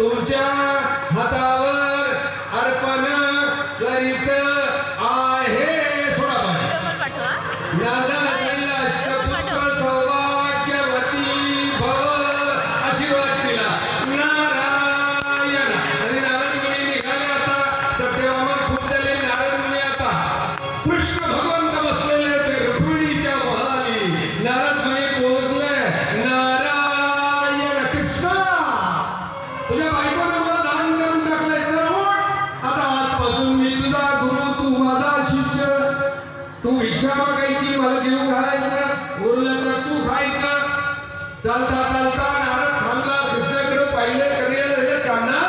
तुमच्या हातावर मला जेवण घालायचं उरलं तर तू खायचं. चालता चालता नारद थांबला कृष्णाकडे पाहिलं करियर झाले कान्हा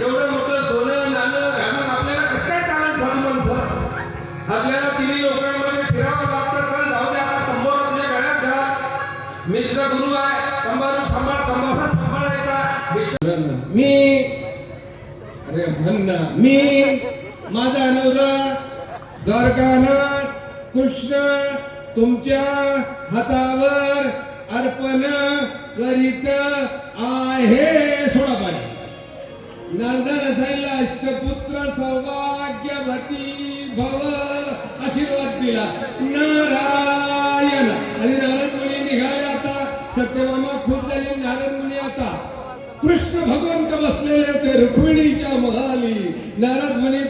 एवढं मोठं सोनं नाणं घालून आपल्याला कसं काय चालत झालं सर? आपल्याला तिन्ही लोकांमध्ये फिरावं लागतं. चल जाऊ द्या आता तंबोरा तुझ्या गळ्यात घाल. मी तुझा गुरु आहे. तंबारू सांभाळ तंबाखा सांभाळायचा. मी अरे म्हण मी माझा नवरा द्वारकानाथ कृष्ण तुमच्या हातावर अर्पण करीत आहे सोडा पाणी नारदा रसायला अष्टपुत्र सौभाग्यवती भव आशीर्वाद दिला. नारायण. आणि नारद मुनी निघाले आता. सत्यमामा खुश झाले नारद मुनी आता. कृष्ण भगवंत बसलेले ते रुक्मिणीच्या महाली. नारद मुनी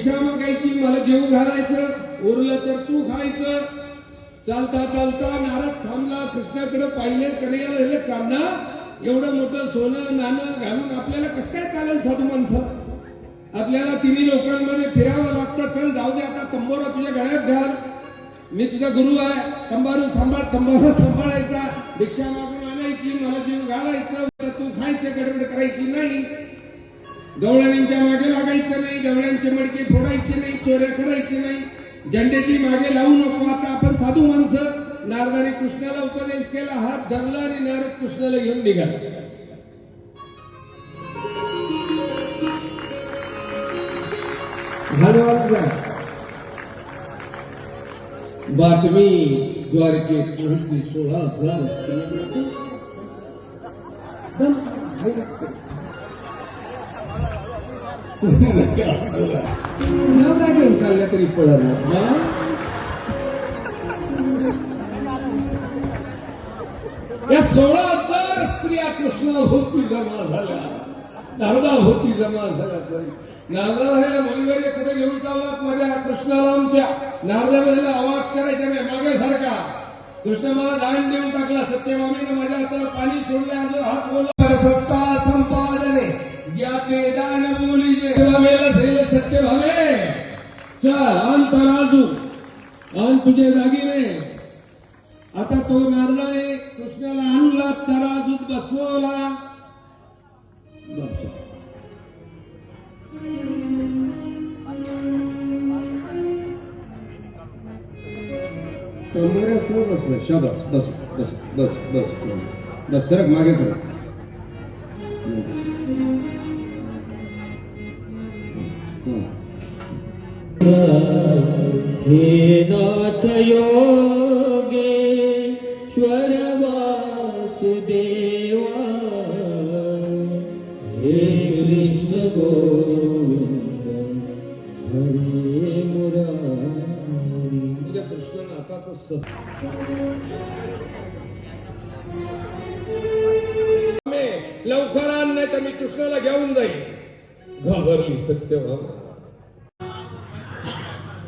भिक्षा मागायची मला जेव घालायचं उरलं तर तू खायचं. चालता चालता नारद थांबला कृष्णाकडे पाहिले कन्हैया झाले एवढं मोठं सोनं नाणं घालून आपल्याला कसं काय चालेल साधू माणसं? आपल्याला तिन्ही लोकांमध्ये फिरावं लागतं. चल जाऊ दे आता तंबोरा तुझ्या गळ्यात घाल. मी तुझा गुरु आहे. तंबारू सांभाळ तंबारू सांभाळायचा. भिक्षा मागून आणायची मला जीव घालायचं. तू खायचं गडबड करायची नाही. गवळणींच्या मागे लागायचं नाही गवळ्यांचे मडके फोडायचे नाही चोऱ्या करायचे नाही. झेंड्याची मागे लावू नको आता आपण साधू माणसं. नारदाने कृष्णाला उपदेश केला हात धरला आणि नारद कृष्णाला घेऊन निघाला. धन्यवाद बातमी द्वारके पोहोचली सोळा हजार नाव काय घेऊन चालल्या तरी पळणार या सोळा हजार स्त्रिया कृष्णा होती जमा झाल्या. नारदा होती जमा झाल्या. तरी नारदाला हे कुठे घेऊन चाललात माझ्या कृष्णाला आमच्या नारदाला आवाज करायचा नाही मागे सारखा. कृष्ण मला दान देऊन टाकला सत्यमामीनं माझ्या हाताला पाणी सोडले आणि हात बोलला सत्ता बोली जे सत्य भावे. सत्यभामे चल आण तराजू आण तुझे दागिने. आता तो नारदाने कृष्णाला आणला तराजूत बसवला. बस. कमरेसर बसलं. शाबास. बस बस बस बस. बस. सरक मागे सरक हे नाथ योगेश्वर वासुदेवा हे कृष्ण गोविंद हरे मुरारी उद्या कृष्ण नाथाचं सब लवकर आण नाही तर मी कृष्णाला घेऊन जाईल घाबरली सत्यभामा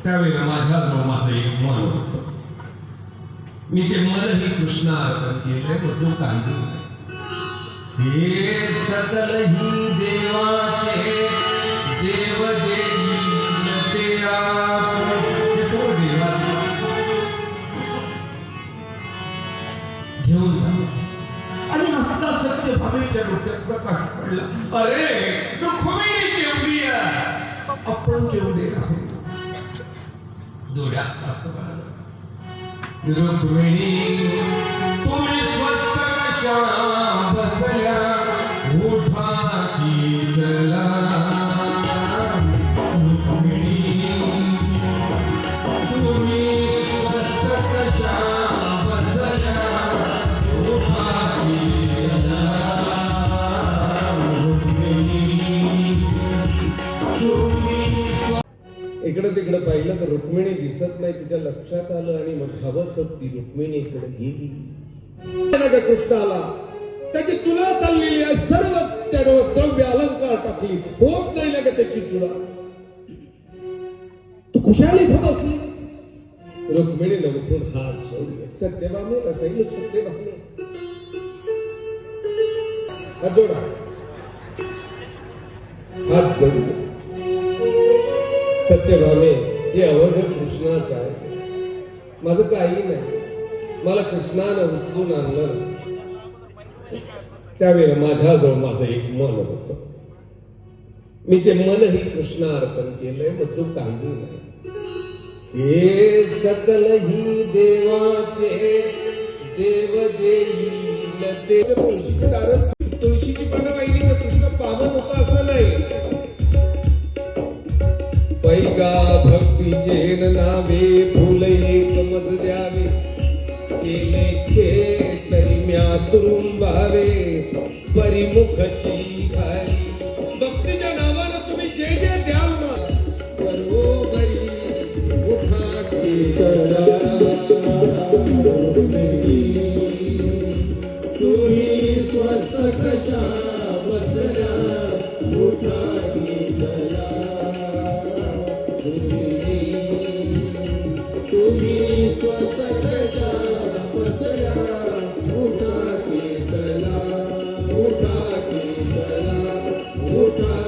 त्यावेळेला माझ्याजवळ माझं एक मन होतं. मी ते मनही कृष्णा अर्पण केलंय बसून कांदू. हे सकल ही देवाचे देव देवी हे सर्व देवाचे. घेऊन आणि आता सत्य भावेच्या डोक्यात प्रकाश पडला. अरे रुक्मिणी केवढी आपण केवढे आहोत? डोळ्यात असं आलं. रुक्मिणी तुम्ही स्वस्त कशा बसल्या उठा की चला इकडं तिकडं पाहिलं तर रुक्मिणी दिसत नाही. तिच्या लक्षात आलं आणि मग धावतच ती रुक्मिणी इकडे गेली. ना का कृष्णाला त्याची तुला चाललेली आहे. सर्व त्यावर द्रव्य अलंकार टाकली. होत नाही ना का त्याची तुला. तू खुशाली इथं बसली रुक्मिणी उठून हात सोडले सत्यभामे रसायन सत्यभामे हात जोडा. हात सोडले सत्यभामे हे अवघ कृष्णाच आहे. माझं काही नाही. मला कृष्णानं उचलून आणलं त्यावेळेला माझ्याजवळ माझं एक मन होत. मी ते मनही कृष्णा अर्पण केलंय मग तू काढू नाही हे सकल ही देवाचे देव देवी ते तुळशीची दारं तुळशीची पानं वाहिली तर कृष्ण पावन होता असं नाही. झेल नावे फुल एक मज द्यावे. केले तरी म्या तुरुंबावे परिमुखची भारी भक्तीच्या नावानं तुम्ही जे जे 我的